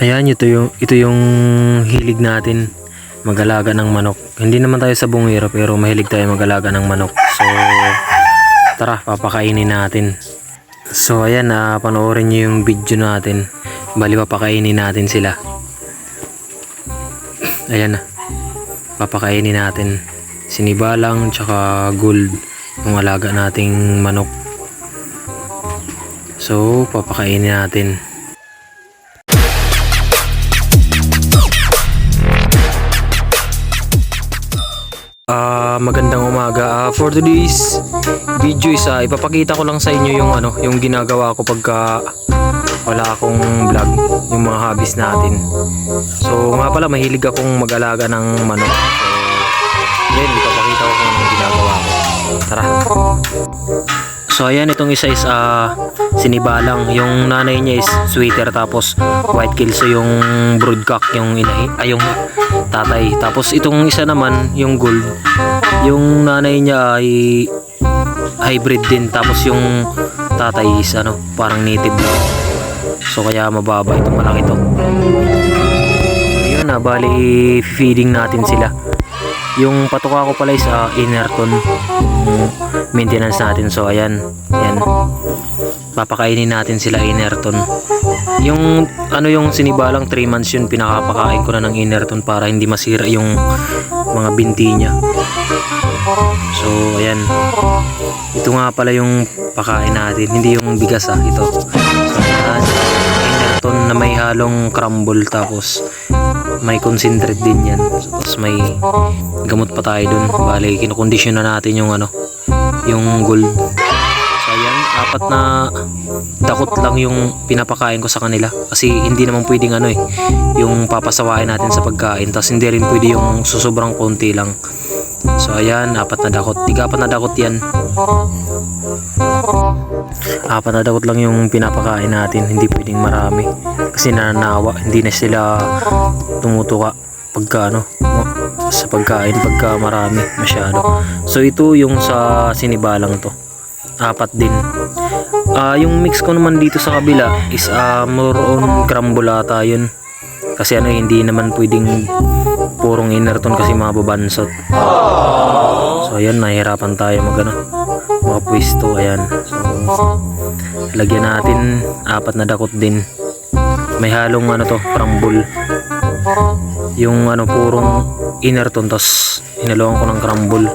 Ayan, ito yung, ito yung hilig natin mag-alaga ng manok. Hindi naman tayo sa bungero pero mahilig tayo mag-alaga ng manok. So, tara, papakainin natin. So, ayan, na panoorin nyo yung video natin. Bali, papakainin natin sila. Ayan na. Papakainin natin. Sinibalang, tsaka gold. Yung alaga nating manok. So, papakainin natin. Magandang umaga. Ah, for today's video is ah, ipapakita ko lang sa inyo yung ano, yung ginagawa ko pagka wala akong vlog, yung mga hobbies natin. So, nga pala mahilig akong mag-alaga ng manok. So, yan, ipapakita ko kung anong ginagawa ko. Tara. So ayan itong isa is ah, sinibalang. Yung nanay niya is sweater tapos white kilso yung broodcock yung inay ay yung tatay. Tapos itong isa naman yung gold yung nanay niya ay hybrid din. Tapos yung tatay is ano parang native so kaya mababa itong malaki to. Ayun na bali feeding natin sila yung patuka ko pala is ah, inner tone. Yung maintenance natin. So ayan. Ayan. Papakainin natin sila inerton yung ano yung sinibalang 3 months yun pinakapakain ko na ng inerton para hindi masira yung mga binti niya. So ayan. Ito nga pala yung pakain natin. Hindi yung bigas ah. Ito. So ayan. Inerton na may halong crumble tapos may concentrate din yan. Tapos may gamot pa tayo dun. Bali kinukondisyon na natin yung ano yung gold. So ayan apat na dakot lang yung pinapakain ko sa kanila. Kasi hindi naman pwedeng ano eh yung papasawain natin sa pagkain. Tapos hindi rin pwede yung susobrang konti lang. So ayan apat na dakot tiga apat na dakot yan apat na dakot lang yung pinapakain natin. Hindi pwedeng marami. Kasi nananawa. Hindi na sila tumutuka pagka ano sa pagkain pagka marami masyado. So ito yung sa sinibalang to. Apat din. Ah, yung mix ko naman dito sa kabila is ah, more on crumble ata yun. Kasi ano hindi naman pwedeng purong innerton kasi mababansot so ayan nahihirapan tayo mag ano mga pwesto ayan. So lagyan natin apat na dakot din. May halong ano to crumble. Yung ano purong inner tone tapos hinalawan ko ng crumble.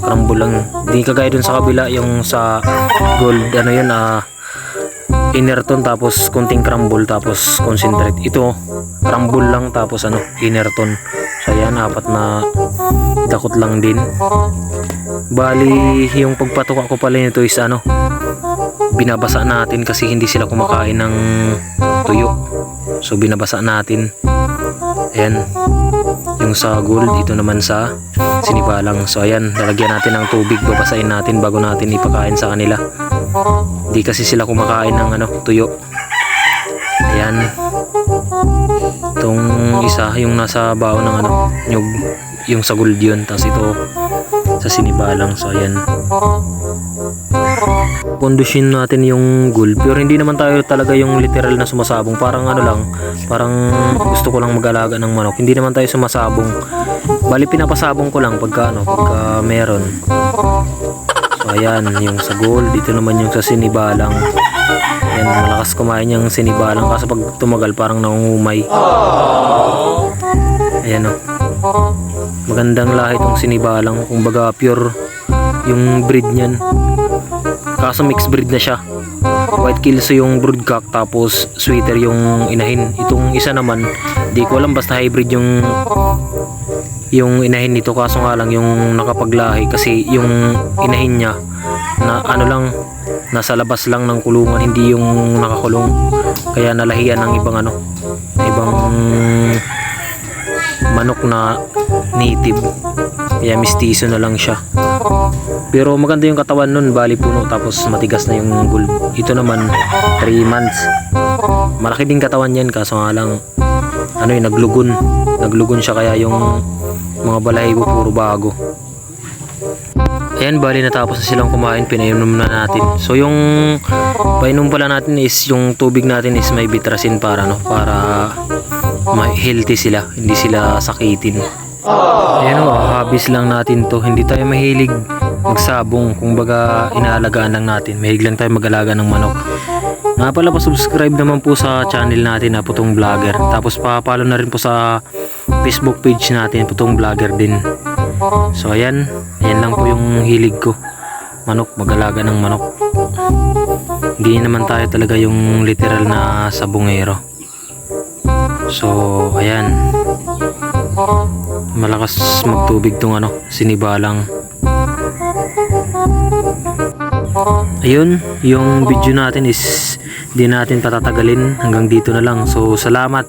Crumble lang. Hindi kagaya dun sa kabila yung sa gold ano yun ah inner tone tapos kunting crumble tapos concentrate. Ito crumble lang tapos ano inner tone. So yan apat na dakot lang din bali yung pagpatuka ko pala nito is ano binabasa natin kasi hindi sila kumakain ng tuyo. So binabasa natin. Ayan. Yung sa gold dito naman sa sinibalang. So ayan. Lalagyan natin ng tubig. Babasain natin bago natin ipakain sa kanila. Di kasi sila kumakain ng ano tuyo. Ayan. Itong isa yung nasa baon ng ano nyug. Yung sa gold yun. Tapos ito sa sinibalang so ayan. Kondisyon natin yung gold pero hindi naman tayo talaga yung literal na sumasabong. Parang ano lang parang gusto ko lang mag-alaga ng manok. Hindi naman tayo sumasabong. Bali pinapasabong ko lang pagka ano pagka meron. So ayan yung sa gold. Dito naman yung sa sinibalang. Yan malakas kumain yung sinibalang. Kaso pag tumagal parang nangungumay. Ayan o magandang lahi itong sinibalang. Kumbaga pure yung breed niyan. Kaso mixed breed na siya. White kilso yung broodcock tapos sweeter yung inahin. Itong isa naman di ko alam basta hybrid yung yung inahin nito. Kaso nga lang yung nakapaglahi kasi yung inahin niya na ano lang nasa labas lang ng kulungan hindi yung nakakulong. Kaya nalahiyan ng ibang ano ibang manok na native. Kaya mistiso na lang siya. Pero maganda yung katawan nun bali puno tapos matigas na yung gold ito naman 3 months. Malaki din katawan yan kaso nga lang ano yung naglugon. Naglugon siya kaya yung mga balahibo puro bago. Ayan, bali natapos na silang kumain, pinainom na natin. So yung painom pala natin is yung tubig natin is may bitrasin para no, para healthy sila, hindi sila sakitin. Ayan o, habis lang natin to. Hindi tayo mahilig magsabong. Kung baga, inaalagaan lang natin. Mahilig lang tayo mag-alaga ng manok. Nga pala pa subscribe naman po sa channel natin na Putong Vlogger. Tapos pa-follow na rin po sa Facebook page natin, Putong Vlogger din. So ayan, ayan lang po yung hilig ko. Manok, mag-alaga ng manok. Hindi naman tayo talaga yung literal na sabungero. So, ayan. Malakas magtubig tong ano, sinibalang. Ayun, yung video natin is di natin patatagalin hanggang dito na lang. So, salamat